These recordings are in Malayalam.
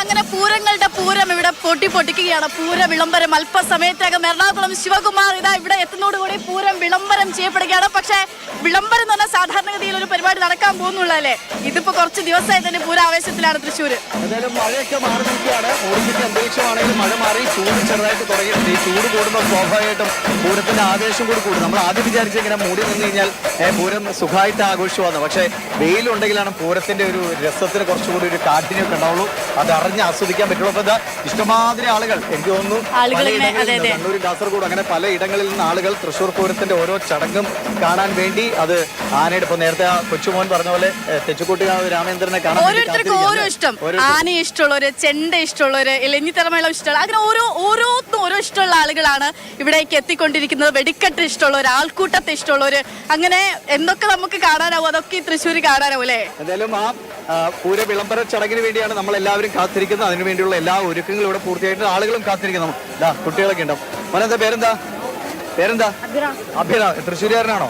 അങ്ങനെ പൂരങ്ങളുടെ പൂരം ഇവിടെ പൊട്ടി പൊട്ടിക്കുകയാണ്. പൂര വിളംബരം. അല്പസമയത്തകം എറണാകുളം ശിവകുമാർ ഇതാ ഇവിടെ എത്തുന്നതോടുകൂടി പൂരം വിളംബരം ചെയ്യപ്പെടുകയാണ്. പക്ഷേ വിളംബരം എന്ന് പറഞ്ഞാൽ സാധാരണഗതിയിൽ പരിപാടി നടക്കാൻ പോകുന്നുള്ളല്ലേ ഇതിപ്പോ കുറച്ച് ദിവസമായി തന്നെ പൂര ആവേശത്തിലാണ് തൃശ്ശൂര്. എന്തായാലും മഴയൊക്കെ മാറി നിൽക്കുകയാണ് അന്തരീക്ഷമാണെങ്കിലും മഴ മാറി ചൂട് ചെറുതായിട്ട് തുടങ്ങിയിട്ടുണ്ട് ഈ ചൂട് കൂടുമ്പോൾ സ്വാഭാവികമായിട്ടും പൂരത്തിന്റെ ആവേശം കൂടി കൂടും. നമ്മൾ ആദ്യം വിചാരിച്ച ഇങ്ങനെ മൂടി നിന്ന് കഴിഞ്ഞാൽ പൂരം സുഖമായിട്ട് ആഘോഷിക്കുവാന്ന് പക്ഷേ വെയിലുണ്ടെങ്കിലാണ് പൂരത്തിന്റെ ഒരു രസത്തിന് കുറച്ചുകൂടി ഒരു കാഠിന്യമൊക്കെ ഉണ്ടാവുള്ളൂ. അത് അറിഞ്ഞ് ആസ്വദിക്കാൻ പറ്റുള്ളൂ. അപ്പൊ ഇഷ്ടമാതിരി ആളുകൾ. എനിക്ക് തോന്നുന്നു. കണ്ണൂർ കാസർഗോഡ് അങ്ങനെ പല ഇടങ്ങളിൽ നിന്ന് ആളുകൾ തൃശ്ശൂർ പൂരത്തിന്റെ ഓരോ ചടങ്ങും കാണാൻ വേണ്ടി അത് ആനയുടെ ഇപ്പൊ നേരത്തെ ആ കൊച്ചുമോൻ പറഞ്ഞ പോലെ ഏ, രാമേന്ദ്രനെ കാണാൻ ഓരോരുത്തർക്കും ഓരോ ഇഷ്ടം. ആനയെ ഇഷ്ടമുള്ളവര് ചെണ്ട ഇഷ്ടമുള്ളവര് ഇലഞ്ഞിത്തറമേളം ഇഷ്ടമുള്ള അങ്ങനെ ഓരോ ഓരോന്നും ഓരോ ഇഷ്ടമുള്ള ആളുകളാണ് ഇവിടേക്ക് എത്തിക്കൊണ്ടിരിക്കുന്നത്. വെടിക്കെട്ട് ഇഷ്ടമുള്ളവർ ആൾക്കൂട്ടത്തെ ഇഷ്ടമുള്ളവര് അങ്ങനെ എന്തൊക്കെ നമുക്ക് കാണാനാവും? അതൊക്കെ ഈ തൃശ്ശൂർ കാണാനാവും അല്ലേ? എന്തായാലും ആ പൂര വിളംബര ചടങ്ങിന് വേണ്ടിയാണ് നമ്മൾ എല്ലാവരും കാത്തിരിക്കുന്നത്. അതിനു വേണ്ടിയുള്ള എല്ലാ ഒരുക്കങ്ങളും ഇവിടെ പൂർത്തിയായിട്ട് ആളുകളും കാത്തിരിക്കുന്നു. കുട്ടികളൊക്കെ ഉണ്ടാവും മോനെന്താ പേരെന്താ? പേരെന്താ? അഭിന തൃശ്ശൂരുകാരനാണോ?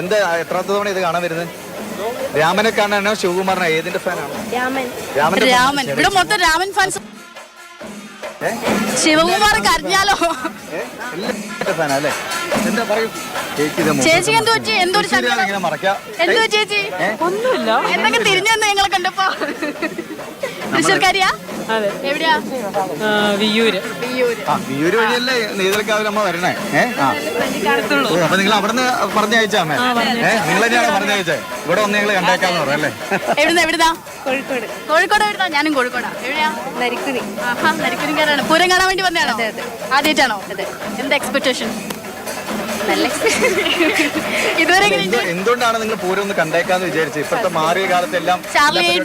എന്താ എത്രാത്ത തവണ ഇത് കാണാൻ വരുന്നത്? രാമനെ കാണാനോ ശിവകുമാറിനോ? ഏതിന്റെ ഫാനാണോ? രാമൻ. രാമൻ? ഇവിടെ മൊത്തം രാമൻ ഫാൻസ്? ശിവകുമാർ കരഞ്ഞാലോ? ഏ? അല്ലേ? എന്താ പറയൂ? ചേച്ചി എന്തോ എന്തോ എന്തോ ചേച്ചി? ഒന്നുമില്ല. എന്തൊക്കെ തിരിഞ്ഞു ഞങ്ങളെ കണ്ടപ്പോ. തൃശ്ശൂർക്കാരിയാ? അതെ. എവിടെയാ? വിയ്യൂര്. ആ വിയൂര് വഴിയല്ലേ നീതലക്കാവിൽ അമ്മ വരണേ? ഏഹ് അപ്പൊ നിങ്ങൾ അവിടുന്ന് പറഞ്ഞയച്ചാ അമ്മേ. ഏഹ് നിങ്ങൾ തന്നെയാണ് പറഞ്ഞയച്ചേ ഇവിടെ ഒന്ന് നിങ്ങൾ കണ്ടേക്കാന്ന് പറയല്ലേ എവിടുന്ന എവിടുന്നാ? കോഴിക്കോട്. കോഴിക്കോട് എവിടുന്നാ? ഞാനും കോഴിക്കോടാ. എവിടെയാ? നരിക്കുനി ആഹാ നരിക്കുനിക്കാരാണ് പൂരം കാണാൻ വേണ്ടി വന്നതാണോ? ആദ്യമായിട്ടാണോ? അതെ. എന്താ എക്സ്പെക്ടേഷൻ നല്ല ഇതുവരെ എന്തുകൊണ്ടാണ് നിങ്ങൾ പൂരം ഒന്ന് കണ്ടേക്കാന്ന് വിചാരിച്ചത് ഇപ്പോഴത്തെ മാറിയ കാലത്തെല്ലാം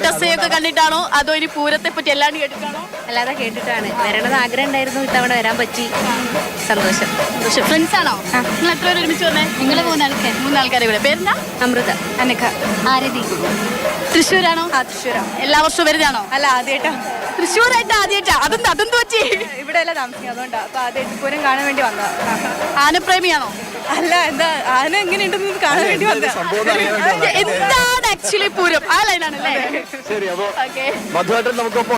ടെസ്സയൊക്കെ കണ്ടിട്ടാണോ? അതോ ഇനി പൂരത്തെ പറ്റി എല്ലാണ്ട് കേട്ടിട്ടാണോ? അല്ലാതെ കേട്ടിട്ടാണ്. വരേണ്ടത് ആഗ്രഹം ഉണ്ടായിരുന്നു ഇത്തവണ വരാൻ പറ്റി. സന്തോഷം. പക്ഷെ ഫ്രണ്ട്സ് ആണോ? നിങ്ങൾ എത്ര പേര് ഒരുമിച്ച് വന്നേ? നിങ്ങൾ മൂന്നാൾക്കാർ മൂന്നാൾക്കാരെ ഇവിടെ. പേരെന്താ? അമൃത. അനക്ക ആരതി. തൃശ്ശൂരാണോ? ആ തൃശ്ശൂരാണോ എല്ലാ വർഷവും വരുന്നതാണോ അല്ല ആദ്യമായിട്ടാ. തൃശ്ശൂരായിട്ട് ആദ്യമായിട്ടാ അതും അതും തോച്ചി ഇവിടെ അല്ല താമസിക്കുക അതുകൊണ്ടാ. അപ്പൊ ആദ്യമായിട്ട് പൂരം കാണാൻ വേണ്ടി വന്നതാ. ആനപ്രേമിയാണോ? അല്ല എന്താ ആന എങ്ങനെ ഉണ്ടെന്ന് കാണാൻ വേണ്ടി വന്നതാ. എന്താണ് ആക്ച്വലി പൂരം? ആ ലൈനാണല്ലേ ശരി അപ്പൊ ഓക്കെ മധുവായിട്ട് നമുക്കൊപ്പം